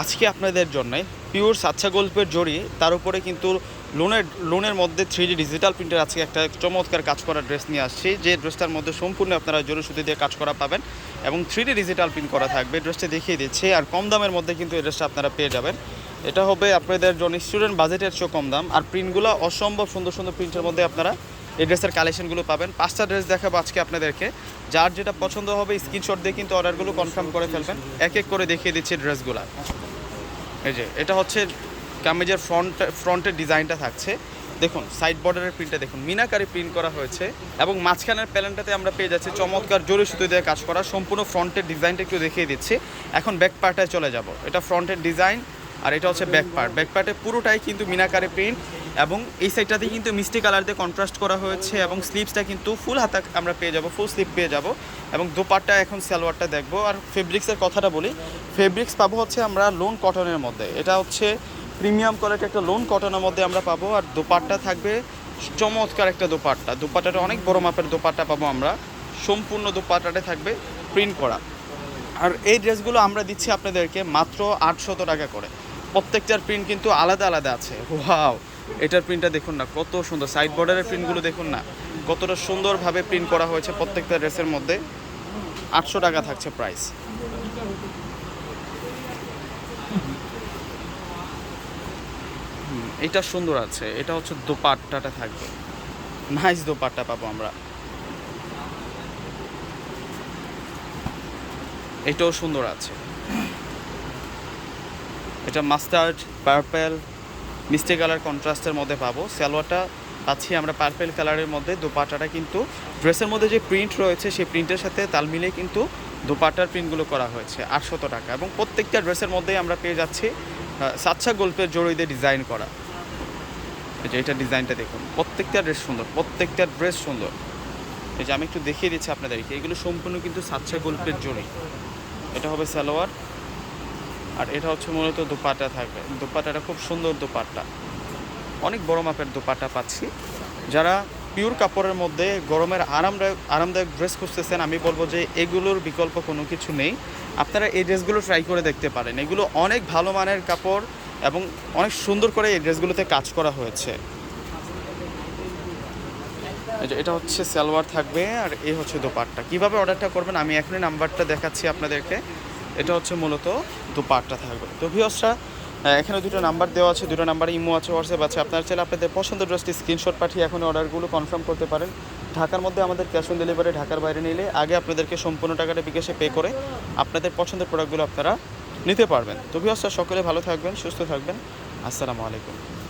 আজকে আপনাদের জন্য পিওর সাচ্চা গল্পের জড়ি তার উপরে কিন্তু লোনের লোনের মধ্যে থ্রি ডি ডিজিটাল প্রিন্টের আজকে একটা চমৎকার কাজ করা ড্রেস নিয়ে আসছি, যে ড্রেসটার মধ্যে সম্পূর্ণ আপনারা জরি সুতি দিয়ে কাজ করা পাবেন এবং থ্রি ডি ডিজিটাল প্রিন্ট করা থাকবে ড্রেসটা দেখিয়ে দিচ্ছে, আর কম দামের মধ্যে কিন্তু এই ড্রেসটা আপনারা পেয়ে যাবেন। এটা হবে আপনাদের জন্য স্টুডেন্ট বাজেটের চেয়েও কম দাম, আর প্রিন্টগুলো অসম্ভব সুন্দর সুন্দর প্রিন্টের মধ্যে আপনারা এই ড্রেসের কালেকশনগুলো পাবেন। পাঁচটা ড্রেস দেখাবো আজকে আপনাদেরকে। যার যেটা পছন্দ হবে স্ক্রিনশট দিয়ে কিন্তু অর্ডারগুলো কনফার্ম করে ফেলবেন। এক এক করে দেখিয়ে দিচ্ছি ড্রেসগুলো এই যে, এটা হচ্ছে কামিজের ফ্রন্ট ফ্রন্টের ডিজাইনটা থাকছে। দেখুন সাইড বর্ডারের প্রিন্টটা দেখুন। মিনাকারি প্রিন্ট করা হয়েছে এবং মাঝখানের প্যালেনটাতে আমরা পেয়ে যাচ্ছি চমৎকার জোরে সুতো দিয়ে কাজ করা। সম্পূর্ণ ফ্রন্টের ডিজাইনটা একটু দেখিয়ে দিচ্ছি। এখন ব্যাক পার্টে চলে যাব। এটা ফ্রন্টের ডিজাইন আর এটা হচ্ছে ব্যাক পার্ট ব্যাক পার্টে পুরোটাই কিন্তু মিনাকারি প্রিন্ট এবং এই সাইডটাতে কিন্তু মিষ্টি কালার দিয়ে কন্ট্রাস্ট করা হয়েছে এবং স্লিপসটা কিন্তু ফুল হাতা আমরা পেয়ে যাব ফুল স্লিপ পেয়ে যাব এবং দোপাট্টা এখন সালোয়ারটা দেখব। আর ফেব্রিক্সের কথাটা বলি ফেব্রিক্স পাবো হচ্ছে আমরা লোন কটনের মধ্যে। এটা হচ্ছে প্রিমিয়াম কোয়ালিটি একটা লোন কটনের মধ্যে আমরা পাবো আর দোপাট্টা থাকবে চমৎকার একটা দোপাট্টা। দোপাট্টাটা অনেক বড় মাপের দোপাট্টা পাবো আমরা, সম্পূর্ণ দোপাট্টাটা থাকবে প্রিন্ট করা। আর এই ড্রেসগুলো আমরা দিচ্ছি আপনাদেরকে মাত্র আটশত টাকা করে। প্রত্যেকটার প্রিন্ট কিন্তু আলাদা আলাদা আছে। ওয়াও! এটার প্রিন্টটা দেখুন না, কত সুন্দর। সাইড বর্ডারের প্রিন্টগুলো দেখুন না, কতটা সুন্দরভাবে প্রিন্ট করা হয়েছে প্রত্যেকটা ড্রেসের মধ্যে। আটশো টাকা থাকছে প্রাইস এটা সুন্দর আছে, এটা হচ্ছে দোপাট্টাটা থাকবে। নাইস দোপাট্টা পাবো আমরা। এটাও সুন্দর আছে। এটা মাস্টার্ড পার্পেল মিষ্টি কালার কন্ট্রাস্টের মধ্যে পাবো। সালোয়ারটা পাচ্ছি আমরা পার্পেল কালারের মধ্যে দোপাট্টাটা কিন্তু ড্রেসের মধ্যে যে প্রিন্ট রয়েছে, সেই প্রিন্টের সাথে তাল মিলিয়ে কিন্তু দোপাট্টার প্রিন্টগুলো করা হয়েছে, আটশত টাকা। এবং প্রত্যেকটা ড্রেসের মধ্যেই আমরা পেয়ে যাচ্ছি সাচ্চা গল্পের জড়ি দিয়ে ডিজাইন করা। এই যে এটা ডিজাইনটা দেখুন, প্রত্যেকটা ড্রেস সুন্দর, প্রত্যেকটা ড্রেস সুন্দর। এই যে আমি একটু দেখিয়ে দিচ্ছি আপনাদেরকে, এগুলো সম্পূর্ণ কিন্তু সাচ্চা গল্পের জড়ি। এটা হবে সালোয়ার আর এটা হচ্ছে মূলত দোপাট্টা থাকবে। দোপাট্টাটা খুব সুন্দর দোপাট্টা। অনেক বড় মাপের দোপাট্টা পাচ্ছি। যারা পিওর কাপড়ের মধ্যে গরমের আরামদায়ক আরামদায়ক ড্রেস খুঁজতেছেন, আমি বলব যে এগুলোর বিকল্প কোনো কিছু নেই। আপনারা এই ড্রেসগুলো ট্রাই করে দেখতে পারেন। এগুলো অনেক ভালো মানের কাপড় এবং অনেক সুন্দর করে এই ড্রেসগুলোতে কাজ করা হয়েছে। এটা হচ্ছে সালোয়ার থাকবে আর এই হচ্ছে দোপাট্টা। কীভাবে অর্ডারটা করবেন, আমি এখনই নাম্বারটা দেখাচ্ছি আপনাদেরকে। এটা হচ্ছে মূলত দোপাট্টা থাকবে। তো ভিওসরা এখানে দুটো নাম্বার দেওয়া আছে, দুটো নাম্বার ইমো আছে হোয়াটসঅ্যাপ আছে। আপনার চাইলে আপনাদের পছন্দ ড্রেসটি স্ক্রিনশট পাঠিয়ে এখন অর্ডারগুলো কনফার্ম করতে পারেন। ঢাকার মধ্যে আমাদের ক্যাশ অন ডেলিভারি ঢাকার বাইরে নিলে আগে আপনাদেরকে সম্পূর্ণ টাকাটা বিকাশে পে করে আপনাদের পছন্দের প্রোডাক্টগুলো আপনারা নিতে পারবেন। তো ভিওসরা সকলে ভালো থাকবেন, সুস্থ থাকবেন। আসসালামু আলাইকুম।